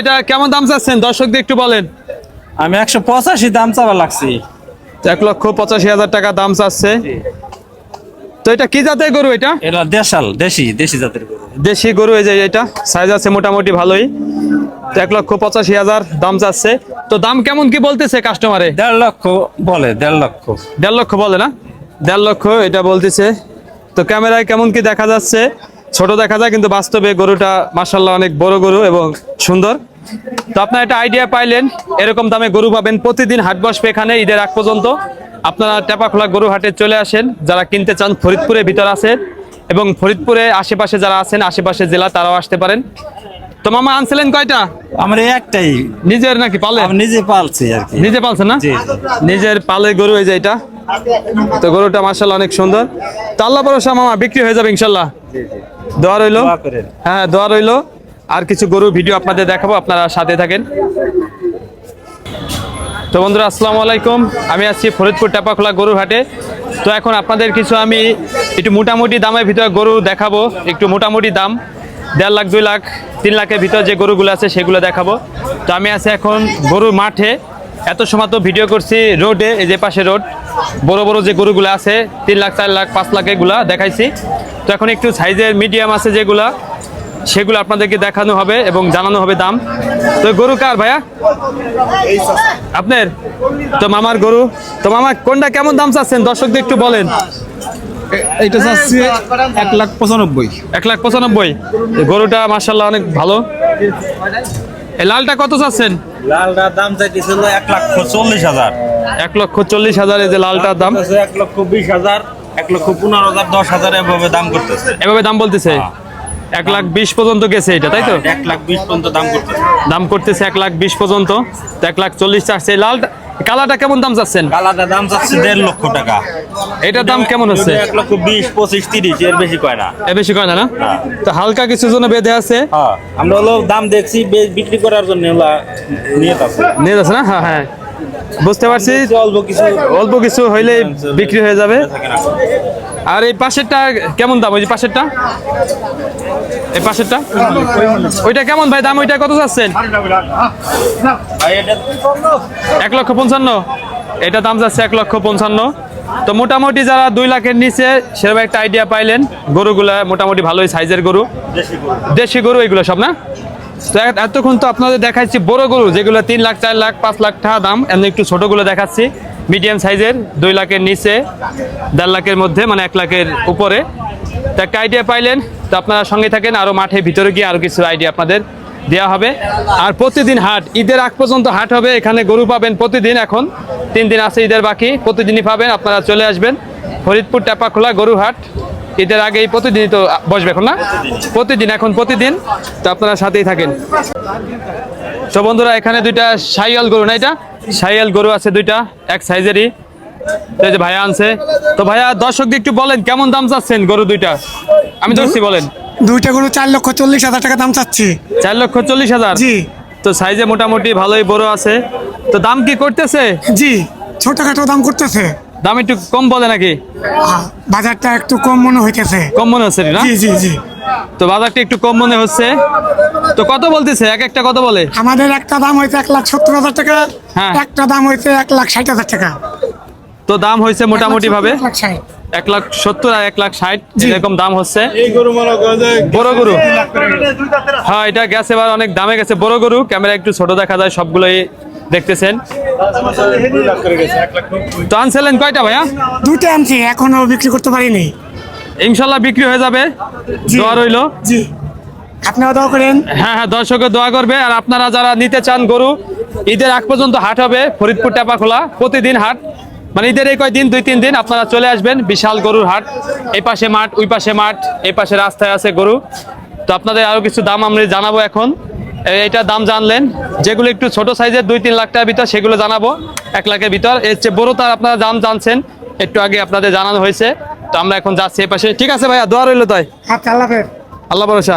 এটা কেমন দাম চাচ্ছেন? দর্শকদের একটু বলেন। আমি একশো পঁচাশি দাম চাওয়া লাগছি। এক লক্ষ পঁচাশি হাজার টাকা দাম চাচ্ছে। তো এটা কি জাতের গরু এটা? এটা দেশাল দেশি দেশি জাতের গরু। দেশি গরু এই যে এটা। সাইজ আছে মোটামুটি ভালোই। তো এক লক্ষ পঁচাশি হাজার দাম চাচ্ছে। তো দাম কেমন কি বলতেছে কাস্টমারে দেড় লক্ষ বলে দেড় লক্ষ। দেড় লক্ষ বলে না? দেড় লক্ষ এটা বলতেছে। তো ক্যামেরায় কেমন কি দেখা যাচ্ছে? ছোট দেখা যায় কিন্তু বাস্তবে গরুটা মাসাল্লাহ অনেক বড় গরু এবং সুন্দর। তো আপনার একটা আইডিয়া পাইলেন এরকম দামে গরু পাবেন প্রতিদিন হাট বসবে এখানে ঈদের আগ পর্যন্ত। আপনারা টেপাখোলা গরু হাটে চলে আসেন যারা কিনতে চান ফরিদপুরের ভিতর আছেন এবং ফরিদপুরে আশেপাশে যারা আছেন আশেপাশে জেলা তারাও আসতে পারেন। তো মামা আনছিলেন কয়টা? আমার একটাই। নিজের নাকি পালে আমি নিজে পালছি আর কি। নিজে পালছেন না। নিজের পালের গরু এই যে এটা। তো গরুটা মার্শাল্লাহ অনেক সুন্দর। তো আল্লাহ ভরসা মামা বিক্রি হয়ে যাবে ইনশাল্লাহ দোয়া রইল। হ্যাঁ দোয়া রইল। আর কিছু গরু ভিডিও আপনাদের দেখাবো আপনারা সাথে থাকেন। তো বন্ধুরা আসসালামু আলাইকুম। আমি আছি ফরিদপুর টাপাখোলা গরুর হাটে। তো এখন আপনাদের কিছু আমি একটু মোটামুটি দামের ভিতরে গরু দেখাবো। একটু মোটামুটি দাম দেড় লাখ দুই লাখ তিন লাখের ভিতর যে গরুগুলো আছে সেগুলো দেখাবো। তো আমি আছি এখন গরুর মাঠে। এত সময় তো ভিডিও করছি রোডে এই যে পাশে রোড বড় বড় যে গরুগুলো আছে তিন লাখ চার লাখ পাঁচ লাখ এগুলা দেখাইছি। তো এখন একটু সাইজের মিডিয়াম আছে যেগুলা সেগুলো আপনাদেরকে দেখানো হবে এবং জানানো হবে দাম। তো গরু কার ভাইয়া? আপনার? তো মামার গরু। তো মামা কোনটা কেমন দাম চাচ্ছেন? দর্শকদের একটু বলেন। এইটা চাচ্ছি এক লাখ পঁচানব্বই। এক লাখ পঁচানব্বই। গরুটা মার্শাল্লাহ অনেক ভালো। লালটা কত চাচ্ছেন? লালটার দাম চাইতেছিল এক লক্ষ চল্লিশ হাজার। এক লক্ষ চল্লিশ হাজার এই যে লালটার দাম। এক লক্ষ বিশ হাজার এক লক্ষ পনেরো হাজার দশ হাজার এভাবে দাম করতেছে। এভাবে দাম বলতেছে? এক লাখ বিশ পর্যন্ত গেছে এটা তাই তো? এক লাখ বিশ পর্যন্ত দাম করতেছে। দাম করতেছে এক লাখ বিশ পর্যন্ত এক লাখ চল্লিশ চাচ্ছে এই লালটা। কালারটা কেমন দাম চাচ্ছেন? কালাটা দাম চাচ্ছে দেড় লক্ষ টাকা। এটার দাম কেমন হচ্ছে? এক লক্ষ বিশ পঁচিশ তিরিশ এর বেশি কয় না। এর বেশি কয় না না? হ্যাঁ। তো হালকা কিছু জন্য বেঁধে আছে? হ্যাঁ আমরা হলো দাম দেখছি বিক্রি করার জন্য আছে। নিয়ে যাচ্ছে না? হ্যাঁ হ্যাঁ। বুঝতে পারছি। অল্প কিছু অল্প কিছু হইলে বিক্রি হয়ে যাবে। আর এই পাশেরটা কেমন দাম? ওই যে পাশেরটা? এই পাশেরটা? ওইটা কেমন ভাই? দাম ওইটা কত এটা এক লক্ষ পঞ্চান্ন। এটা দাম যাচ্ছে এক লক্ষ পঞ্চান্ন। তো মোটামুটি যারা দুই লাখের নিচে, সেরকম একটা আইডিয়া পাইলেন। গরুগুলা মোটামুটি ভালোই সাইজের গরু। দেশি গরু। এগুলো সব, না? তো এতক্ষণ তো আপনাদের দেখাচ্ছি বড় গরু, যেগুলো তিন লাখ, চার লাখ, পাঁচ লাখ টাকা দাম। এমনি একটু ছোটগুলো দেখাচ্ছি। মিডিয়াম সাইজের, দুই লাখের নিচে, দেড় লাখের মধ্যে মানে এক লাখের উপরে। তো একটা আইডিয়া পাইলেন, তো আপনারা সঙ্গে থাকেন আরও মাঠে ভিতরে গিয়ে আরও কিছু আইডিয়া আপনাদের দেওয়া হবে। আর প্রতিদিন হাট, ঈদের আগ পর্যন্ত হাট হবে, এখানে গরু পাবেন প্রতিদিন এখন। তিন দিন আছে ঈদের বাকি, প্রতিদিনই পাবেন, আপনারা চলে আসবেন। ফরিদপুর টাপাখোলা গরু হাট, ঈদের আগেই প্রতিদিনই তো বসবে এখন না? প্রতিদিন, এখন প্রতিদিন, তো আপনারা সাথেই থাকেন। তো বন্ধুরা, এখানে দুইটা সাইয়াল গরু, না এটা? সাইয়াল গরু আছে দুইটা এক সাইজেরই। এই যে ভাইয়া আনছে। তো ভাইয়া দর্শক একটু বলেন কেমন দাম চাচ্ছেন গরু দুইটা? আমি ধরছি বলেন। দুইটা গরু চার লক্ষ চল্লিশ হাজার টাকা দাম চাচ্ছি। চার লক্ষ চল্লিশ হাজার? জি। তো সাইজে মোটামুটি ভালোই বড় আছে। তো দাম কি করতেছে? জি ছোটখাটো দাম করতেছে। দাম একটু কম বলে নাকি? বাজারটা একটু কম মনে হইতেছে। কম মনে হচ্ছে না? জি জি জি। তো বাজারটা একটু কম মনে হচ্ছে। তো কত বলতেছে? এক একটা কত বলে? আমাদের একটা দাম হয়েছে এক লাখ সত্তর হাজার টাকা হ্যাঁ। একটা দাম হয়েছে এক লাখ ষাট হাজার টাকা। তো দাম হয়েছে মোটামুটি ভাবে এক লাখ সত্তর আর এক লাখ ষাট। এরকম দাম হচ্ছে। বড় গরু? হ্যাঁ এটা গেছে এবার অনেক দামে গেছে। বড় গরু ক্যামেরা একটু ছোট দেখা যায় সবগুলোই দেখতেছেন। তো আনছিলেন কয়টা ভাইয়া? দুইটা আনছি এখনও বিক্রি করতে পারিনি। ইনশাল্লাহ বিক্রি হয়ে যাবে। দোয়া রইল। জি। আপনারা দোয়া করেন। হ্যাঁ হ্যাঁ দর্শকের দোয়া করবে। আর আপনারা যারা নিতে চান গরু ঈদের আগ পর্যন্ত হাট হবে ফরিদপুর টাপা খোলা। প্রতিদিন হাট। মানে ঈদের এই কয়দিন দুই তিন দিন আপনারা চলে আসবেন বিশাল গরুর হাট। এই পাশে মাঠ ওই পাশে মাঠ এই পাশে রাস্তায় আছে গরু। তো আপনাদের আরও কিছু দাম আমরা জানাব এখন। এইটার দাম জানলেন। যেগুলো একটু ছোট সাইজের দুই তিন লাখ টাকার ভিতর সেগুলো জানাব। এক লাখের ভিতর। এর চেয়ে বড় তার আপনারা দাম জানছেন। একটু আগে আপনাদের জানানো হয়েছে। তো আমরা এখন যাচ্ছি এ পাশে। ঠিক আছে ভাইয়া দোয়া রইল তাই। আচ্ছা আল্লাহ। আল্লাহ ভরসা।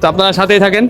তো আপনারা সাথেই থাকেন।